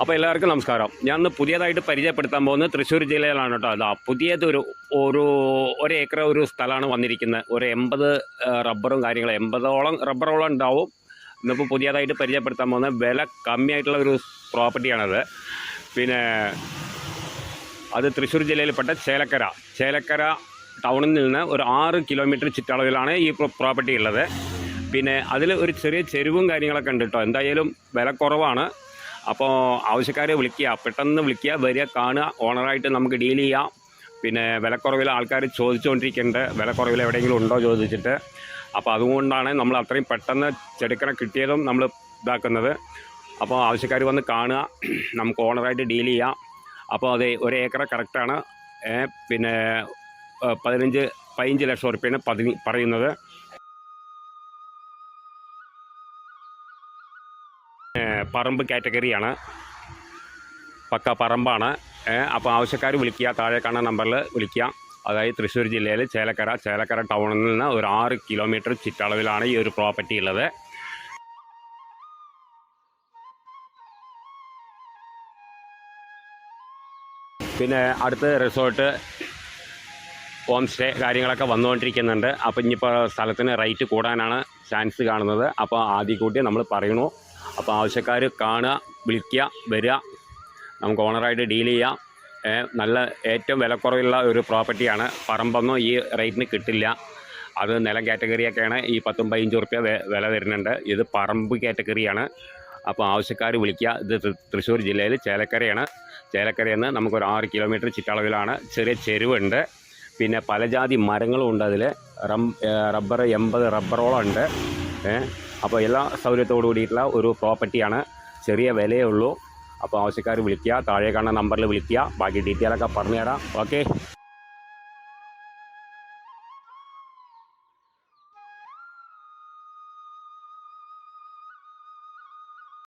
അപ്പോൾ എല്ലാവർക്കും നമസ്കാരം. ഞാൻ ഇന്ന് പുതിയതായിട്ട് പരിചയപ്പെടുത്താൻ പോകുന്നത് തൃശ്ശൂർ ജില്ലയിലാണ് കേട്ടോ. അതാ പുതിയതൊരു ഒരു ഒരു ഏക്കർ ഒരു സ്ഥലമാണ് വന്നിരിക്കുന്നത്. ഒരു എൺപത് റബ്ബറും കാര്യങ്ങളും. എൺപതോളം റബ്ബറോളം ഉണ്ടാവും. ഇന്നിപ്പോൾ പുതിയതായിട്ട് പരിചയപ്പെടുത്താൻ പോകുന്നത് വില കമ്മിയായിട്ടുള്ള ഒരു പ്രോപ്പർട്ടിയാണത്. പിന്നെ അത് തൃശ്ശൂർ ജില്ലയിൽപ്പെട്ട ചേലക്കര. ചേലക്കര ടൗണിൽ നിന്ന് ഒരു ആറ് കിലോമീറ്റർ ചുറ്റളവിലാണ് ഈ പ്രോപ്പർട്ടി ഉള്ളത്. പിന്നെ അതിൽ ഒരു ചെറിയ ചെരുവും കാര്യങ്ങളൊക്കെ ഉണ്ട് കേട്ടോ. എന്തായാലും വില കുറവാണ്. അപ്പോൾ ആവശ്യക്കാരെ വിളിക്കുക പെട്ടെന്ന് വിളിക്കുക വരിക കാണുക ഓണറായിട്ട് നമുക്ക് ഡീൽ ചെയ്യാം. പിന്നെ വിലക്കുറവിൽ ആൾക്കാർ ചോദിച്ചുകൊണ്ടിരിക്കുന്നുണ്ട്. വിലക്കുറവിൽ എവിടെയെങ്കിലും ഉണ്ടോ ചോദിച്ചിട്ട്. അപ്പോൾ അതുകൊണ്ടാണ് നമ്മൾ അത്രയും പെട്ടെന്ന് ചെടുക്കണ കിട്ടിയതും നമ്മൾ ഇതാക്കുന്നത്. അപ്പോൾ ആവശ്യക്കാർ വന്ന് കാണുക നമുക്ക് ഓണറായിട്ട് ഡീൽ ചെയ്യാം. അപ്പോൾ അതെ ഒരു ഏക്കർ കറക്റ്റാണ്. പിന്നെ പതിനഞ്ച് പതിനഞ്ച് ലക്ഷം ഉറുപ്പ്യാണ് പതിന് പറയുന്നത്. പറമ്പ് കാറ്റഗറിയാണ്. പക്ക പറമ്പാണ്. അപ്പോൾ ആവശ്യക്കാർ വിളിക്കുക താഴെ കാണുന്ന നമ്പറിൽ വിളിക്കുക. അതായത് തൃശ്ശൂർ ജില്ലയിൽ ചേലക്കര ചേലക്കര ടൗണിൽ നിന്ന് ഒരു ആറ് കിലോമീറ്റർ ചുറ്റളവിലാണ് ഈ ഒരു പ്രോപ്പർട്ടി ഉള്ളത്. പിന്നെ അടുത്ത് റിസോർട്ട് ഹോം സ്റ്റേ കാര്യങ്ങളൊക്കെ വന്നുകൊണ്ടിരിക്കുന്നുണ്ട്. അപ്പോൾ ഇനിയിപ്പോൾ സ്ഥലത്തിന് റേറ്റ് കൂടാനാണ് ചാൻസ് കാണുന്നത്. അപ്പോൾ ആദ്യം കൂട്ടി നമ്മൾ പറയണു അപ്പോൾ ആവശ്യക്കാർ കാണുക വിളിക്കുക വരിക. നമുക്ക് ഓണറായിട്ട് ഡീൽ ചെയ്യാം. നല്ല ഏറ്റവും വിലക്കുറവുള്ള ഒരു പ്രോപ്പർട്ടിയാണ്. പറമ്പൊന്നും ഈ റേറ്റിന് കിട്ടില്ല. അത് നിലം കാറ്റഗറിയൊക്കെയാണ് ഈ പത്തും പതിനഞ്ച് റുപ്യ വില വരുന്നുണ്ട്. ഇത് പറമ്പ് കാറ്റഗറിയാണ്. അപ്പോൾ ആവശ്യക്കാർ വിളിക്കുക. ഇത് തൃശ്ശൂർ ജില്ലയിൽ ചേലക്കരയാണ്. ചേലക്കരയിൽ നിന്ന് നമുക്കൊരു ആറ് കിലോമീറ്റർ ചുറ്റളവിലാണ്. ചെറിയ ചെരുവുണ്ട്. പിന്നെ പലജാതി മരങ്ങളും ഉണ്ട് അതിൽ. റബ്ബർ എൺപത് റബ്ബറോളം ഉണ്ട്. അപ്പോൾ എല്ലാ സൗകര്യത്തോടു കൂടിയിട്ടുള്ള ഒരു പ്രോപ്പർട്ടിയാണ് ചെറിയ വിലയേ ഉള്ളൂ. അപ്പോൾ ആവശ്യക്കാർ വിളിക്കുക താഴെ കാണുന്ന നമ്പറിൽ വിളിക്കുക. ബാക്കി ഡീറ്റെയിൽ ഡീറ്റെയിലൊക്കെ പറഞ്ഞുതരാം. ഓക്കെ